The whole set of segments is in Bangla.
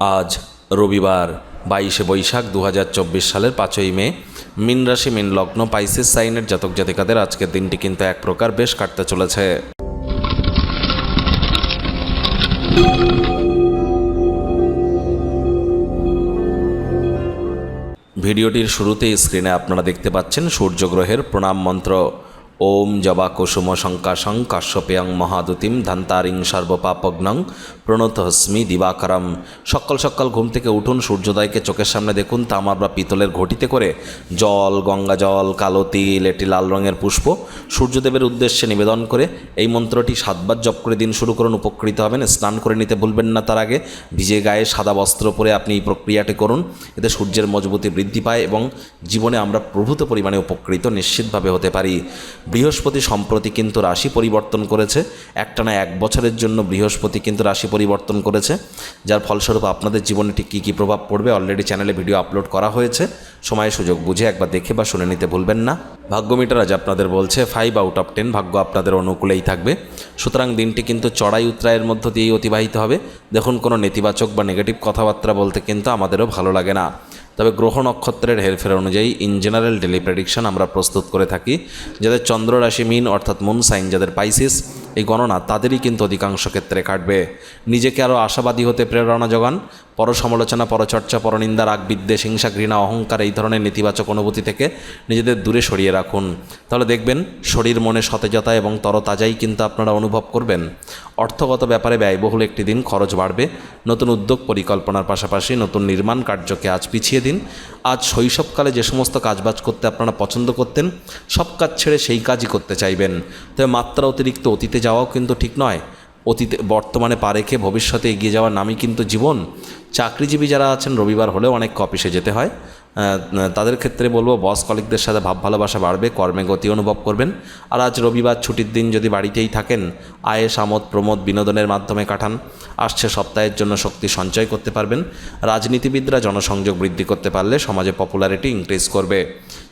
আজ রবিবার বাইশে বৈশাখ দু হাজার চব্বিশ সালের পাঁচই মে। মিন রাশি, মিন লগ্ন, পাইসিস সাইনের জাতক জাতিকাদের আজকের দিনটি কিন্তু এক প্রকার বেশ কাটতে চলেছে। ভিডিওটির শুরুতেই স্ক্রিনে আপনারা দেখতে পাচ্ছেন সূর্যগ্রহের প্রণাম মন্ত্র। ওম জবা কুসুম শঙ্কাশং কাশ্যপেয়ং মহাদুতিম ধান্তারিং সর্বপাপগ্নং প্রণতহস্মি দিবাকরম। সকাল সকাল ঘুম থেকে উঠুন, সূর্যোদয়কে চোখের সামনে দেখুন, তামার বা পিতলের ঘটিতে করে জল, গঙ্গা জল, কালো তিল, এটি লাল রঙের পুষ্প, সূর্যদেবের উদ্দেশ্যে নিবেদন করে এই মন্ত্রটি সাতবার জপ করে দিন শুরু করুন, উপকৃত হবেন, স্নান করে নিতে ভুলবেন না তার আগে, ভিজে গায়ে সাদা বস্ত্র পরে আপনি এই প্রক্রিয়াটি করুন, এতে সূর্যের মজবুতি বৃদ্ধি পায় এবং জীবনে আমরা প্রভূত পরিমাণে উপকৃত নিশ্চিতভাবে হতে পারি। বৃহস্পতি সম্প্রতি কিন্তু রাশি পরিবর্তন করেছে। একটানা এক বছরের জন্য বৃহস্পতি কিন্তু রাশি পরিবর্তন করেছে। যার ফলস্বরূপ আপনাদের জীবনে ঠিক কী কী প্রভাব পড়বে অলরেডি চ্যানেলে ভিডিও আপলোড করা হয়েছে। সময় সুযোগ বুঝে একবার দেখে বা শুনে নিতে ভুলবেন না। ভাগ্যমিটার আজ আপনাদের বলছে ফাইভ আউট অফ টেন ভাগ্য আপনাদের অনুকূলেই থাকবে। সুতরাং দিনটি কিন্তু চড়াই উত্তরায়ের মধ্য দিয়েই অতিবাহিত হবে। দেখুন, কোনো নেতিবাচক বা নেগেটিভ কথাবার্তা বলতে কিন্তু আমাদেরও ভালো লাগে না। তবে গ্রহ নক্ষত্রের হেরফের অনুযায়ী ইন জেনারেল ডেলি প্রেডিকশন আমরা প্রস্তুত করে থাকি। যাদের চন্দ্র রাশি মিন অর্থাৎ মুন সাইন যাদের পাইসিস এই গণনা তাদেরই কিন্তু অধিকাংশ ক্ষেত্রে কাটবে। নিজেকে আরও আশাবাদী হতে প্রেরণা যোগান। পরসমালোচনা, পরচর্চা, পরনিন্দা রাগ বিদ্বেষ হিংসা, ঘৃণা, অহংকার এই ধরনের নেতিবাচক অনুভূতি থেকে নিজেদের দূরে সরিয়ে রাখুন। তাহলে দেখবেন শরীর, মনে সতেজতা এবং তরতাজাই কিন্তু আপনারা অনুভব করবেন। অর্থগত ব্যাপারে ব্যয়বহুল একটি দিন খরচ বাড়বে। নতুন উদ্যোগ পরিকল্পনার পাশাপাশি নতুন নির্মাণ কার্যকে আজ পিছিয়ে দিন। আজ শৈশবকালে যে সমস্ত কাজবাজ করতে আপনারা পছন্দ করতেন, সব কাজ ছেড়ে সেই কাজই করতে চাইবেন। তবে মাত্রা অতিরিক্ত অতীতে যাওয়াও কিন্তু ঠিক নয়। অতীতে বর্তমানে পা রেখে ভবিষ্যতে এগিয়ে যাওয়ার নামই কিন্তু জীবন। চাকরিজীবী যারা আছেন, রবিবার হলেও অনেক অফিসে যেতে হয়। তাদের ক্ষেত্রে বলব বস কলিকদের সাথে ভাব ভালোবাসা বাড়বে, কর্মে গতি অনুভব করবেন। আর আজ রবিবার ছুটির দিন যদি বাড়িতেই থাকেন, আয়েস, আমোদ, প্রমোদ বিনোদনের মাধ্যমে কাটান। আসছে সপ্তাহের জন্য শক্তি সঞ্চয় করতে পারবেন। রাজনীতিবিদরা জনসংযোগ বৃদ্ধি করতে পারলে সমাজে পপুলারিটি ইনক্রিজ করবে।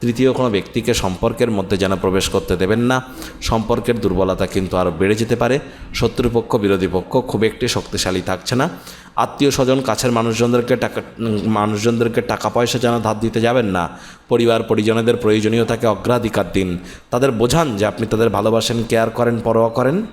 তৃতীয় কোনো ব্যক্তিকে সম্পর্কের মধ্যে যেন প্রবেশ করতে দেবেন না। সম্পর্কের দুর্বলতা কিন্তু আরও বেড়ে যেতে পারে। শত্রুপক্ষ, বিরোধী পক্ষ খুব একটি শক্তিশালী থাকছে না। আত্মীয় স্বজন, কাছের মানুষজনদেরকে টাকা মানুষজনদেরকে টাকা পয়সা যেন ধার দিতে যাবেন না। পরিবার, পরিজনেদের প্রয়োজনীয়তাকে অগ্রাধিকার দিন। তাদের বোঝান যে আপনি তাদের ভালোবাসেন কেয়ার করেন, পরোয়া করেন।